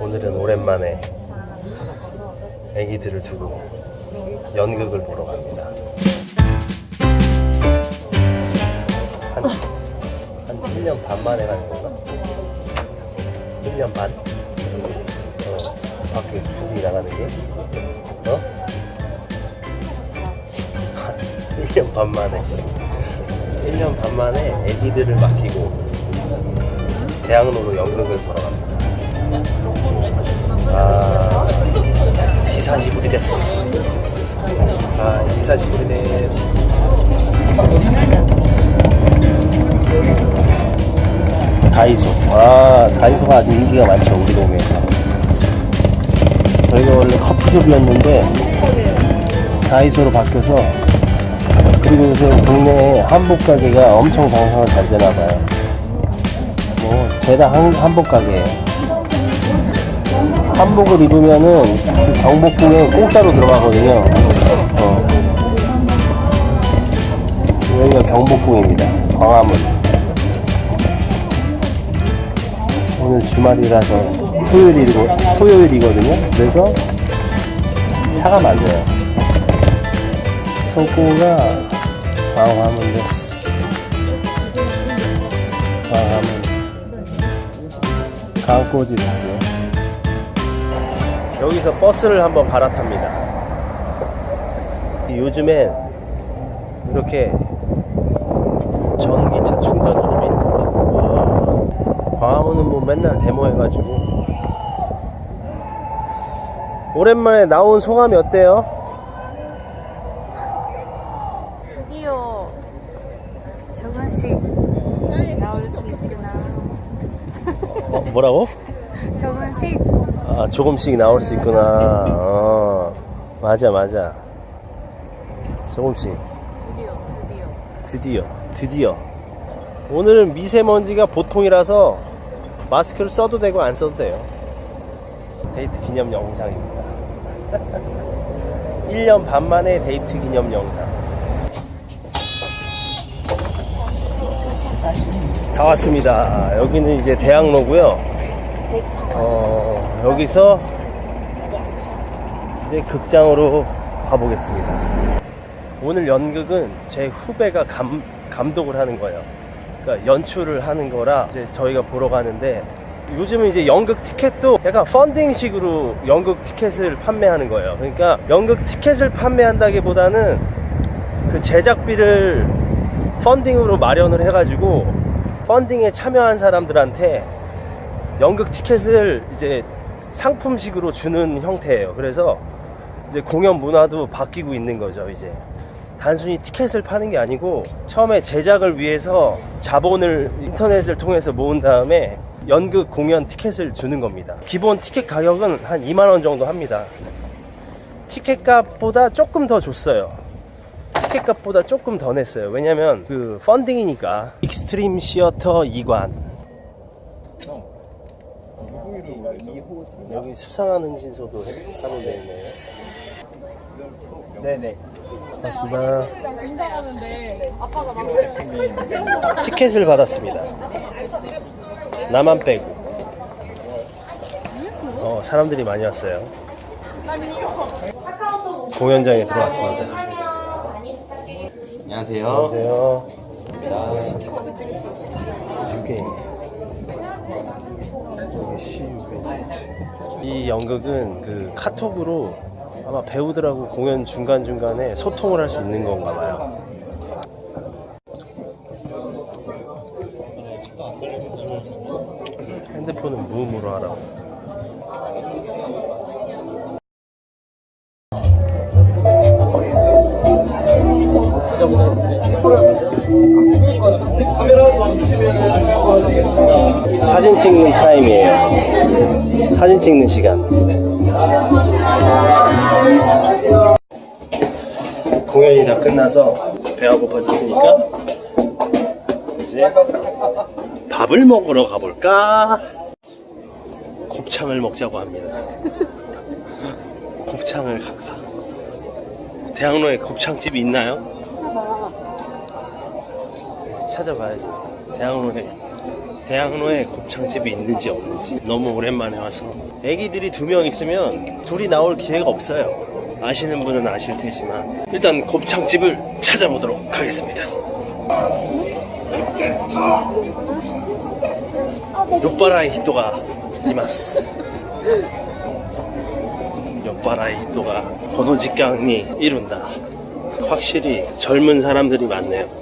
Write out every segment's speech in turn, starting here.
오늘은 오랜만에 애기들을 두고 연극을 보러 갑니다. 한, 한 1년 반 만에 가는 건가? 1년 반? 어, 밖에 둘이 나가는 게? 어? 한 1년 반 만에. 1년 반 만에 애기들을 맡기고 대학로로 연극을 보러 갑니다. 데스. 아, 아주 인기가 많죠, 우리 동네에서. 저희가 원래 커피숍이었는데, 다이소로 바뀌어서, 그리고 요새 동네에 한복 가게가 엄청 장사가 잘 되나 봐요. 뭐, 죄다 한, 한복 가게예요. 한복을 입으면은 그 경복궁에 공짜로 들어가거든요. 어. 여기가 경복궁입니다. 광화문. 오늘 주말이라서 토요일이고 토요일이거든요. 그래서 차가 많아요. 소고가 광화문 데스. 광화문 강꼬지 됐어요. 여기서 버스를 한번 갈아탑니다. 요즘엔 이렇게 전기차 충전소도 있는 와, 광화문은 뭐 맨날 데모해가지고 오랜만에 나온 소감이 어때요? 드디어 조금씩 나올 수 있구나. 어, 뭐라고? 조금씩 아, 조금씩 나올 수 있구나. 어, 맞아, 맞아. 조금씩. 드디어 드디어. 드디어, 드디어. 오늘은 미세먼지가 보통이라서 마스크를 써도 되고 안 써도 돼요. 데이트 기념 영상입니다. 1년 반 만에 데이트 기념 영상. 다 왔습니다. 여기는 이제 대학로고요. 어, 여기서 이제 극장으로 가보겠습니다. 오늘 연극은 제 후배가 감, 감독을 하는 거예요. 그러니까 연출을 하는 거라 이제 저희가 보러 가는데 요즘은 이제 연극 티켓도 약간 펀딩식으로 연극 티켓을 판매하는 거예요. 그러니까 연극 티켓을 판매한다기보다는 그 제작비를 펀딩으로 마련을 해가지고 펀딩에 참여한 사람들한테 연극 티켓을 이제 상품식으로 주는 형태예요. 그래서 이제 공연 문화도 바뀌고 있는 거죠, 이제. 단순히 티켓을 파는 게 아니고 처음에 제작을 위해서 자본을 인터넷을 통해서 모은 다음에 연극 공연 티켓을 주는 겁니다. 기본 티켓 가격은 한 2만 원 정도 합니다. 티켓 값보다 조금 더 줬어요. 티켓 값보다 조금 더 냈어요. 왜냐면 그 펀딩이니까. 익스트림 시어터 2관. 여기 수상한 흥신소도 하는 데 있네요. 네네. 고맙습니다. 티켓을 받았습니다. 나만 빼고. 어, 사람들이 많이 왔어요. 공연장에 들어왔습니다. 안녕하세요. 안녕하세요. 시유게. 이 연극은 그 카톡으로 아마 배우들하고 공연 중간중간에 소통을 할 수 있는 건가 봐요. 핸드폰은 무음으로 하라고. 사진 찍는 타임이에요. 사진 찍는 시간. 공연이 다 끝나서 배가 고파졌으니까 이제 밥을 먹으러 가볼까? 곱창을 먹자고 합니다. 곱창을 가. 대학로에 곱창집이 있나요? 찾아봐야지. 대학로에 대학로에 곱창집이 있는지 없는지 너무 오랜만에 와서 애기들이 두 명 있으면 둘이 나올 기회가 없어요. 아시는 분은 아실 테지만 일단 곱창집을 찾아보도록 하겠습니다. 요빠라의 히토가 이마스. 요빠라의 히토가 번호직강이 이룬다. 확실히 젊은 사람들이 많네요.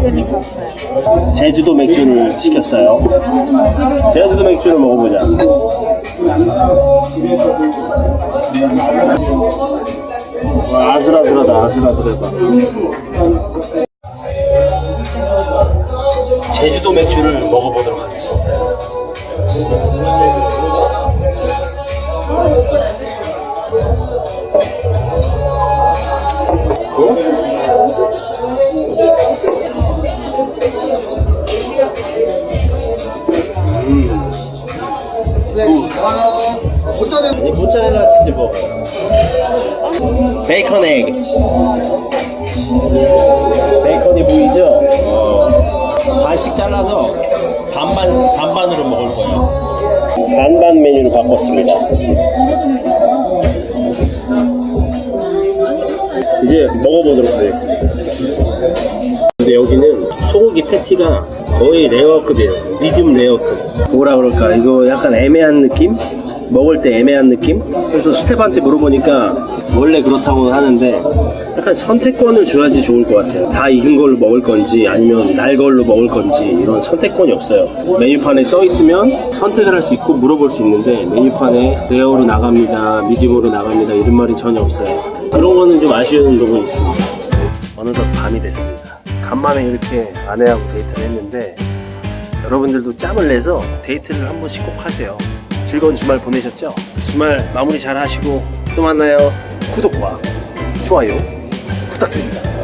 재밌었어요. 제주도 맥주를 시켰어요. 제주도 맥주를 먹어보자. 와, 아슬아슬하다, 아슬아슬하다. 제주도 맥주를 먹어보도록 하겠습니다. 이 모짜렐라 치즈 버거 베이컨 에그 베이컨이 보이죠? 어, 반씩 잘라서 반반, 반반으로 먹을 거예요 반반 메뉴로 바꿨습니다 이제 먹어보도록 하겠습니다 근데 여기는 소고기 패티가 거의 레어급이에요. 미디움 레어급. 뭐라 그럴까? 이거 약간 애매한 느낌? 먹을 때 애매한 느낌? 그래서 스텝한테 물어보니까 원래 그렇다고 하는데 약간 선택권을 줘야지 좋을 것 같아요. 다 익은 걸로 먹을 건지 아니면 날 걸로 먹을 건지 이런 선택권이 없어요. 메뉴판에 써 있으면 선택을 할 수 있고 물어볼 수 있는데 메뉴판에 레어로 나갑니다, 미디움으로 나갑니다 이런 말이 전혀 없어요. 그런 거는 좀 아쉬운 부분이 있습니다. 어느덧 밤이 됐습니다. 간만에 이렇게 아내하고 데이트를 했는데 여러분들도 짬을 내서 데이트를 한 번씩 꼭 하세요. 즐거운 주말 보내셨죠? 주말 마무리 잘 하시고 또 만나요. 구독과 좋아요 부탁드립니다.